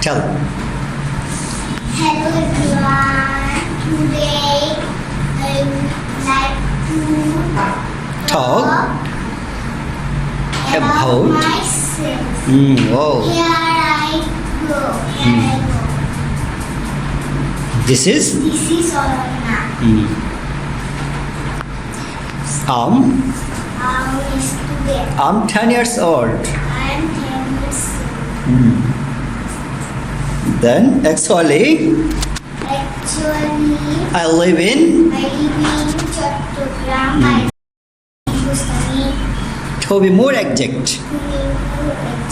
Tell. Hello everyone. Today I would like to Talk about, about- myself. Mm. Here I go. Here I go. This is This is Olana. mm, um, I'm a student. I'm 10 years old. I am 10 years old. Mm. Then actually Actually, I live in I live in Chattogram. To be more exact.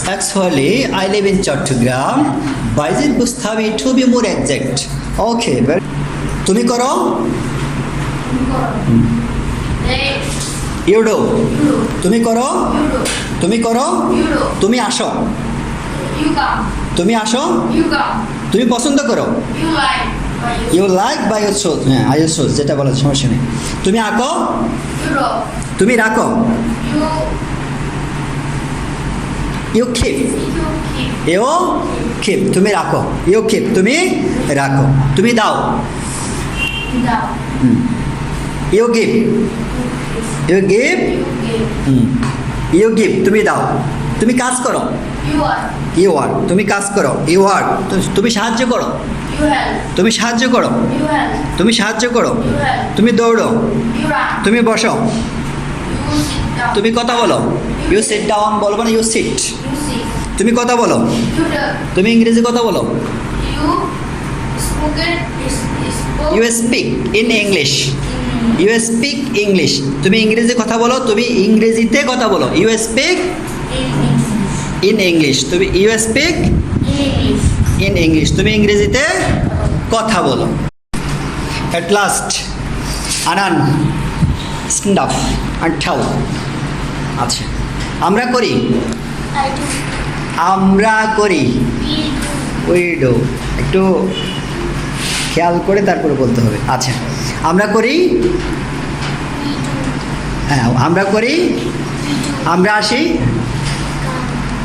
Actually I live in Chattogram. Bajit Bustabi to be more exact. Okay, very তুমি করো you do তুমি করো তুমি করো তুমি আসো তুমি আসো। তুমি পছন্দ করো। You like by your choose হ্যাঁ আই ইউর সোজ যেটা বলার সমস্যা নেই। তুমি আঁকো। তুমি রাখো। ইউ খিপ ইউ খিপ তুমি রাখো। ইউ খিপ তুমি রাখো। তুমি দাও। You give you give you give তুমি দাও। তুমি কাজ করো। ইউ আর তুমি কাজ করো। ইউ আর তুমি সাহায্য করো। তুমি সাহায্য করো। তুমি সাহায্য করো। তুমি দৌড়ো। তুমি বসো। তুমি কথা বলো। ইউ সিট ডাউন বলব না ইউ সিট তুমি কথা বলো। তুমি ইংরেজি কথা বলো। You speak in English you speak English তুমি ইংরেজি কথা বলো তুমি ইংরেজিতে কথা বলো। ইউ স্পিক ইন ইংলিশ তুমি ইউ স্পিক ইন ইংলিশ তুমি ইংরেজিতে কথা বলো। অ্যাট লাস্ট আনান স্ট্যান্ড আপ ঠেল আচ্ছা আমরা করি? আমরা করি। We do. উই ডু একটু খেয়াল করে তারপরে বলতে হবে। আচ্ছা আমরা করি? হ্যাঁ আমরা করি? আমরা আসি.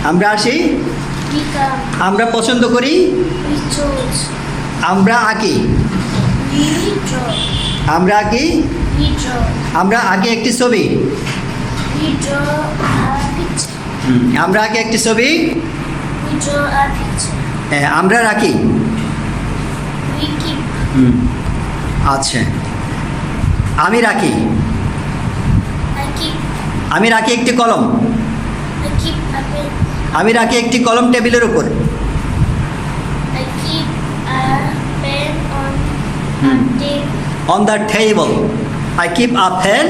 আমরা আসি? আমরা পছন্দ করি? আমরা আঁকি আমরা আঁকি আমরা আঁকি একটি ছবি. আমরা আঁকি একটি ছবি. হ্যাঁ, আমরা রাখি আচ্ছা। আমি রাখি আমি রাখি একটি কলম? আমি রাখি একটি কলম টেবিলের উপর। I keep a pen on a table. On the table I keep a pen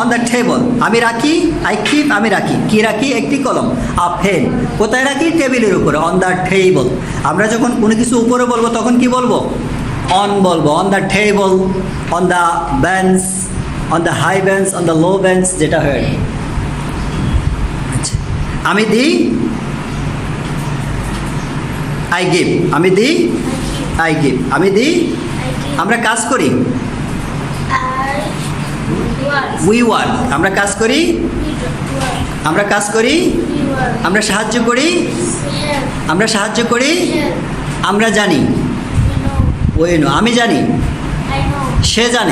on the table আমি রাখি আই কিপ আমি রাখি। কি রাখি? একটি কলম। আ পেন কোথায় রাখি? টেবিলের উপরে অন দ্য টেবল আমরা যখন কোনো কিছু উপরে বলব তখন কি বলব? অন বলব। On the table on the bench on the high bench on the low bench যেটা হয়। আমি দিই আই গিভ আমি দিই আই. গিভ আমি দিই আমরা কাজ করি। উই ওয়ার্ক আমরা কাজ করি. আমরা কাজ করি। আমরা সাহায্য করি। আমরা সাহায্য করি। আমরা জানি। ওই নো আমি জানি। সে জানে।